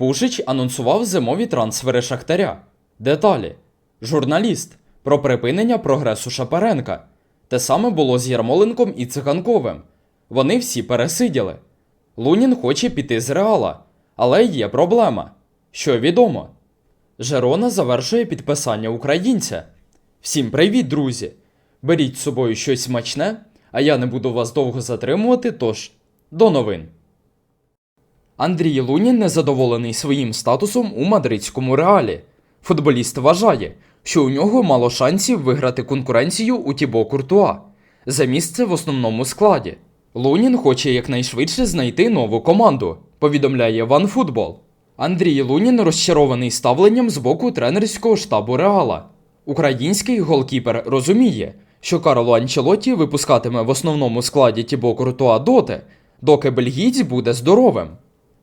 Пушич анонсував зимові трансфери Шахтаря. Деталі. Журналіст про припинення прогресу Шапаренка. Те саме було з Ярмоленком і Циганковим. Вони всі пересиділи. Лунін хоче піти з Реала, але є проблема. Що відомо? Жерона завершує підписання українця. Всім привіт, друзі! Беріть з собою щось смачне, а я не буду вас довго затримувати, тож до новин. Андрій Лунін незадоволений своїм статусом у мадридському реалі. Футболіст вважає, що у нього мало шансів виграти конкуренцію у Тібо Куртуа за місце в основному складі. Лунін хоче якнайшвидше знайти нову команду, повідомляє OneFootball. Андрій Лунін розчарований ставленням з боку тренерського штабу Реала. Український голкіпер розуміє, що Карло Анчелотті випускатиме в основному складі Тібо Куртуа доти, доки бельгійць буде здоровим.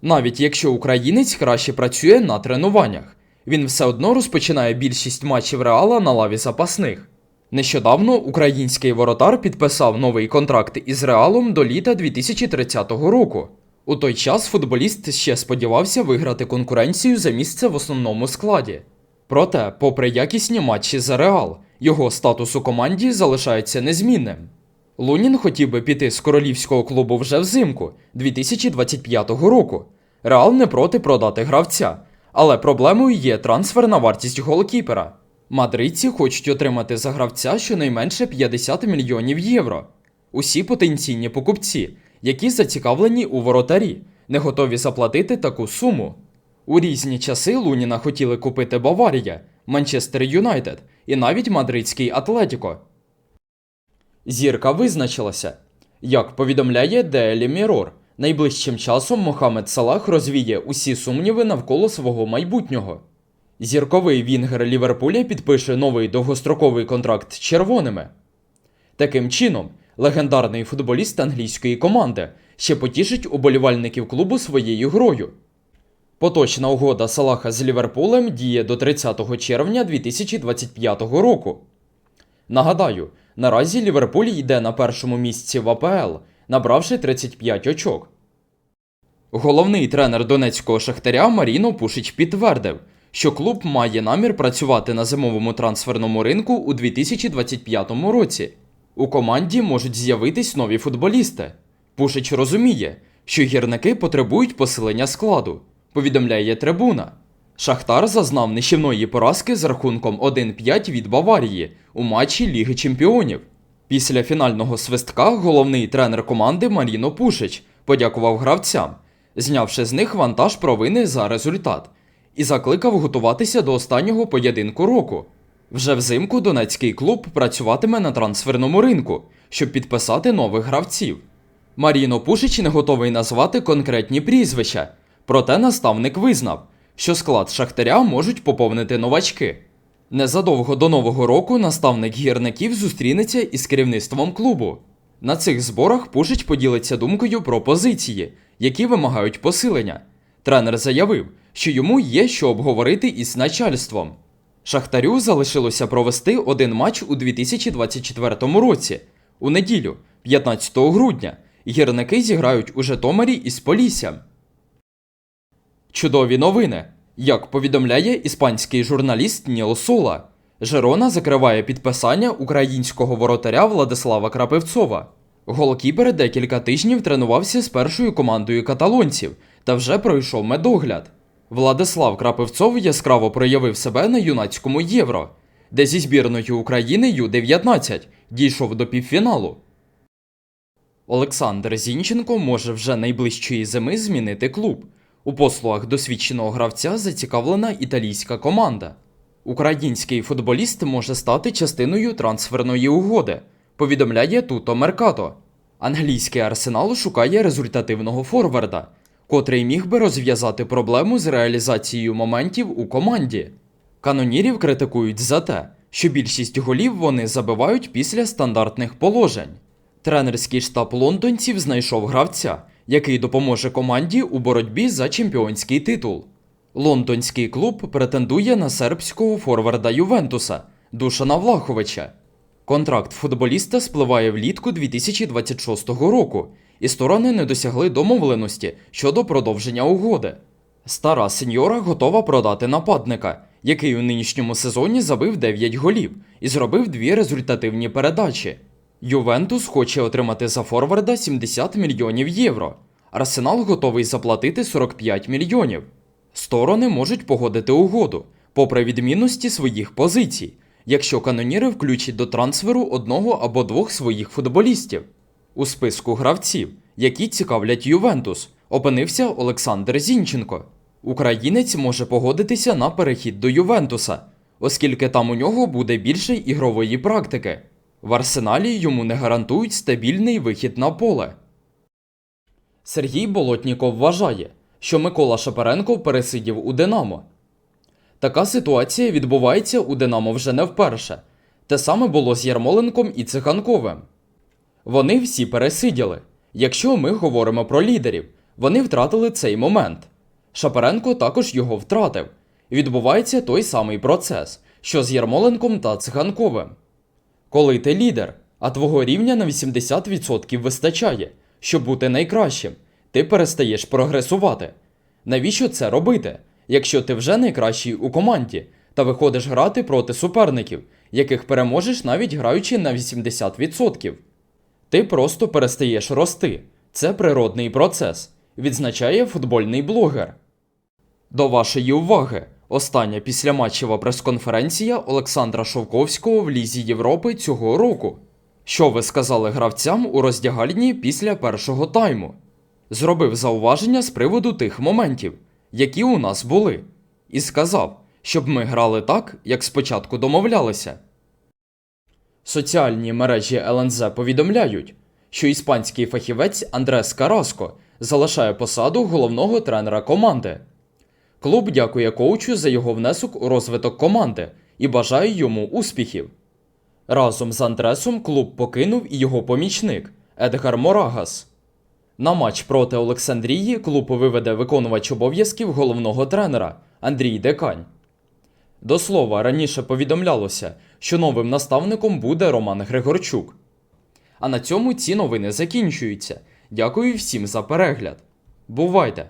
Навіть якщо українець краще працює на тренуваннях, він все одно розпочинає більшість матчів Реала на лаві запасних. Нещодавно український воротар підписав новий контракт із Реалом до літа 2030 року. У той час футболіст ще сподівався виграти конкуренцію за місце в основному складі. Проте, попри якісні матчі за Реал, його статус у команді залишається незмінним. Лунін хотів би піти з королівського клубу вже взимку 2025 року. Реал не проти продати гравця, але проблемою є трансферна вартість голкіпера. Мадридці хочуть отримати за гравця щонайменше 50 мільйонів євро. Усі потенційні покупці, які зацікавлені у воротарі, не готові заплатити таку суму. У різні часи Луніна хотіли купити Баварія, Манчестер Юнайтед і навіть мадридський Атлетіко. Зірка визначилася. Як повідомляє Daily Mirror, найближчим часом Мохамед Салах розвіє усі сумніви навколо свого майбутнього. Зірковий Вінгер Ліверпуля підпише новий довгостроковий контракт з червоними. Таким чином, легендарний футболіст англійської команди ще потішить уболівальників клубу своєю грою. Поточна угода Салаха з Ліверпулем діє до 30 червня 2025 року. Нагадаю, наразі Ліверпуль йде на першому місці в АПЛ, набравши 35 очок. Головний тренер донецького шахтаря Маріно Пушич підтвердив, що клуб має намір працювати на зимовому трансферному ринку у 2025 році. У команді можуть з'явитись нові футболісти. Пушич розуміє, що гірники потребують посилення складу, повідомляє трибуна. Шахтар зазнав нищівної поразки з рахунком 1-5 від Баварії у матчі Ліги Чемпіонів. Після фінального свистка головний тренер команди Маріно Пушич подякував гравцям, знявши з них вантаж провини за результат, і закликав готуватися до останнього поєдинку року. Вже взимку донецький клуб працюватиме на трансферному ринку, щоб підписати нових гравців. Маріно Пушич не готовий назвати конкретні прізвища, проте наставник визнав, що склад Шахтаря можуть поповнити новачки. Незадовго до нового року наставник гірників зустрінеться із керівництвом клубу. На цих зборах Пушич поділиться думкою про позиції, які вимагають посилення. Тренер заявив, що йому є що обговорити із начальством. Шахтарю залишилося провести один матч у 2024 році. У неділю, 15 грудня, гірники зіграють у Житомирі із Поліссям. Чудові новини. Як повідомляє іспанський журналіст Ніл Сола, Жерона закриває підписання українського воротаря Владислава Крапивцова. Голкіпер декілька тижнів тренувався з першою командою каталонців та вже пройшов медогляд. Владислав Крапивцов яскраво проявив себе на юнацькому євро, де зі збірною України Ю-19 дійшов до півфіналу. Олександр Зінченко може вже найближчої зими змінити клуб. У послугах досвідченого гравця зацікавлена італійська команда. Український футболіст може стати частиною трансферної угоди, повідомляє Туто Меркато. Англійський арсенал шукає результативного форварда, котрий міг би розв'язати проблему з реалізацією моментів у команді. Канонірів критикують за те, що більшість голів вони забивають після стандартних положень. Тренерський штаб лондонців знайшов гравця, який допоможе команді у боротьбі за чемпіонський титул. Лондонський клуб претендує на сербського форварда Ювентуса Душана Влаховича. Контракт футболіста спливає влітку 2026 року, і сторони не досягли домовленості щодо продовження угоди. Стара сеньора готова продати нападника, який у нинішньому сезоні забив 9 голів і зробив дві результативні передачі. Ювентус хоче отримати за форварда 70 мільйонів євро. Арсенал готовий заплатити 45 мільйонів. Сторони можуть погодити угоду, попри відмінності своїх позицій, якщо каноніри включать до трансферу одного або двох своїх футболістів. У списку гравців, які цікавлять Ювентус, опинився Олександр Зінченко. Українець може погодитися на перехід до Ювентуса, оскільки там у нього буде більше ігрової практики. В арсеналі йому не гарантують стабільний вихід на поле. Сергій Болотніков вважає, що Микола Шапаренко пересидів у Динамо. Така ситуація відбувається у Динамо вже не вперше. Те саме було з Ярмоленком і Циханковим. Вони всі пересиділи. Якщо ми говоримо про лідерів, вони втратили цей момент. Шапаренко також його втратив. Відбувається той самий процес, що з Ярмоленком та Циханковим. Коли ти лідер, а твого рівня на 80% вистачає, щоб бути найкращим, ти перестаєш прогресувати. Навіщо це робити, якщо ти вже найкращий у команді та виходиш грати проти суперників, яких переможеш навіть граючи на 80%? Ти просто перестаєш рости. Це природний процес, відзначає футбольний блогер. До вашої уваги, остання післяматчева прес-конференція Олександра Шовковського в Лізі Європи цього року. Що ви сказали гравцям у роздягальні після першого тайму? Зробив зауваження з приводу тих моментів, які у нас були, і сказав, щоб ми грали так, як спочатку домовлялися. Соціальні мережі ЛНЗ повідомляють, що іспанський фахівець Андрес Караско залишає посаду головного тренера команди. Клуб дякує коучу за його внесок у розвиток команди і бажає йому успіхів. Разом з Андресом клуб покинув і його помічник Едгар Морагас. На матч проти Олександрії клуб виведе виконувач обов'язків головного тренера Андрій Декань. До слова, раніше повідомлялося, що новим наставником буде Роман Григорчук. А на цьому ці новини закінчуються. Дякую всім за перегляд. Бувайте!